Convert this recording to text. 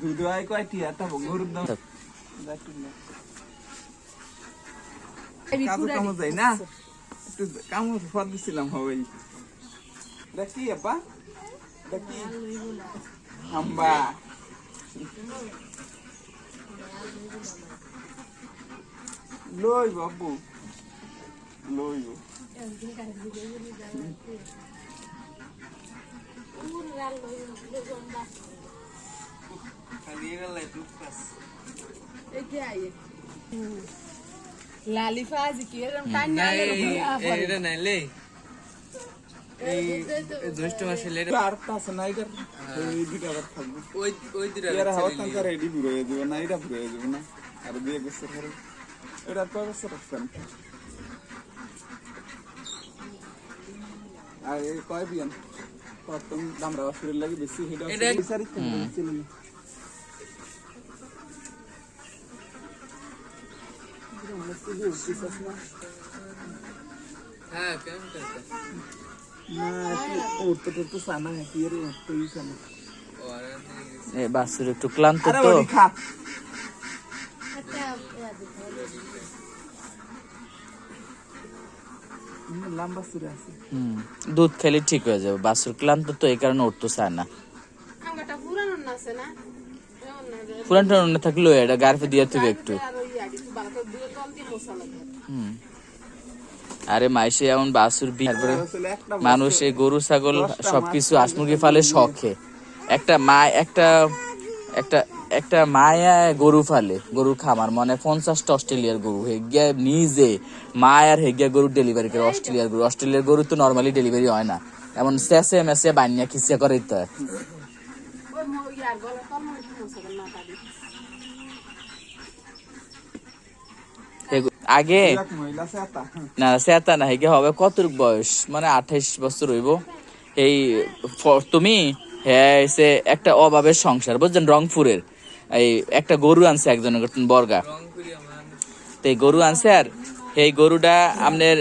দুধ হয় কয়টি? একটা গরুর দাম। কাজু কামো যাই না? একটু কামো ফল দিছিলাম হবে। দেখি আপা দেখি হাম্বা লই বাবু লই খালি এগুলাই এই যে আইয়ে লালি ফাজি কি এরকম টান না এটা নাইলে এই জ্যৈষ্ঠ মাসে লেটে আর আছে না এটা এই দুটা আবার থাকবে ওই ওই দুটা এরা হাওয়া তাঙ্কা রেডি পুরো হয়ে যাবে না এটা পুরো হয়ে যাবে না আর দুই বছর পরে এটা কয় বছর রাখছেন আর এই কয় বিয়ান? কত দামরা বাসুরের লাগে বেশি হেডা এটা- বিচারি ছিলেন হ্যাঁ কেমন করতে না উঠতে টুটতে সানা হ্যাঁ কি রে উঠতে ই সানা ও আর এ বাসুর একটু ক্লান্ত আরে তো। লম্বা সুরে আছে। হুম দুধ খেলে ঠিক হয়ে যাবে বাসুর ক্লান্ত তো এই কারণে উঠতে চায় না। আঙ্গাটা পুরানো না আছে না? এমন না যে পুরান টুরান থাকল এটা গার্ফে দিয়ে থাকবে একটু। হুম। আরে মাইসে এমন বাসুর বি তারপরে মানুষ এই গরু ছাগল সবকিছু হাঁসমুরগি ফালে শখে। একটা মা একটা একটা একটা মায়া গরু ফালে, গরুর খামার। মানে পঞ্চাশটা অস্ট্রেলিয়ার গরু। হেগিয়া নিজে মায়ার হেগিয়া গরু ডেলিভারি করে, অস্ট্রেলিয়ার গরু। অস্ট্রেলিয়ার গরু তো নর্মালি ডেলিভারি হয় না। এমন স্যাসে মেসে বান্যা খিসিয়া করে তো। ওই ম- ইয়ার গলা তল কি মশলা না পারি হেগু- আগে না সেটা না হেগে হবে কত বয়স? মানে আঠাইশ বছর হইব। এই তুমি হ্যাঁ একটা অভাবের সংসার, বুঝছেন? রংপুরের। এই একটা গরু আনছে একজনের বর্গা। তো এই গরু আনছে আর এই গরুটা আপনার